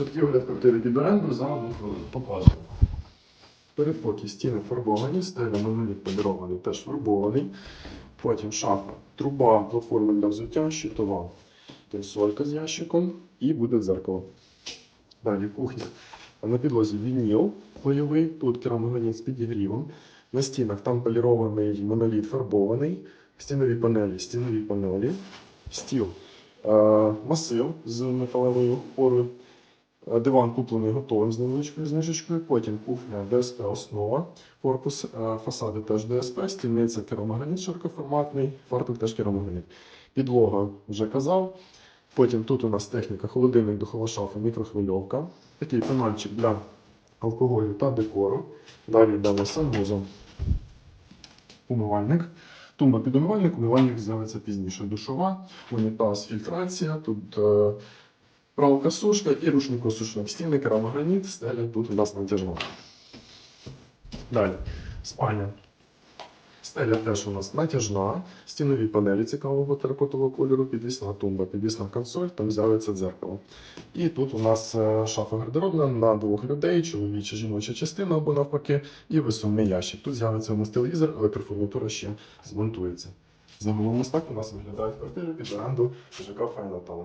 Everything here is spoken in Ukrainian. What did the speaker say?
Огляд квартири оренду за одну хвилину. Показую. Стіни фарбовані, стеля моноліт полірований, теж фарбований. Потім шафа, труба, платформа для взуття, щитова, консолька з ящиком і буде дзеркало. Далі кухня. На підлозі вініл бойовий, тут керамограніт з підігрівом. На стінах там полірований моноліт фарбований, стінові панелі, стінові панелі, стіл, е, масив з металевою опорою, диван куплений готовим з невеличкою знижечкою, потім кухня ДСП основа, корпус, е, фасади теж ДСП, стільниця керамограніт широкоформатний, фартук теж керамограніт. Підлога вже казав. Потім тут у нас техніка, холодильник, духова шафа, мікрохвильовка, такий панельчик для алкоголю та декору. Далі йдемо санвузол, умивальник. Тумба під умивальник, умивальник з'явиться пізніше. Душова, унітаз, фільтрація, тут пралка сушка і рушникосушник. Стіни, керамограніт, стеля тут у нас натяжна. Далі. Спальня. Стеля теж у нас натяжна, стінові панелі цікавого теракотового кольору, підвісна тумба, підвісна консоль, там з'явиться дзеркало. І тут у нас е, шафа гардеробна на двох людей, чоловіча жіноча частина або навпаки, і висувний ящик. Тут з'явиться у нас телевізор, електрофурнітура ще змонтується. Загалом ось так у нас виглядають квартири під оренду ЖК Файна Таун.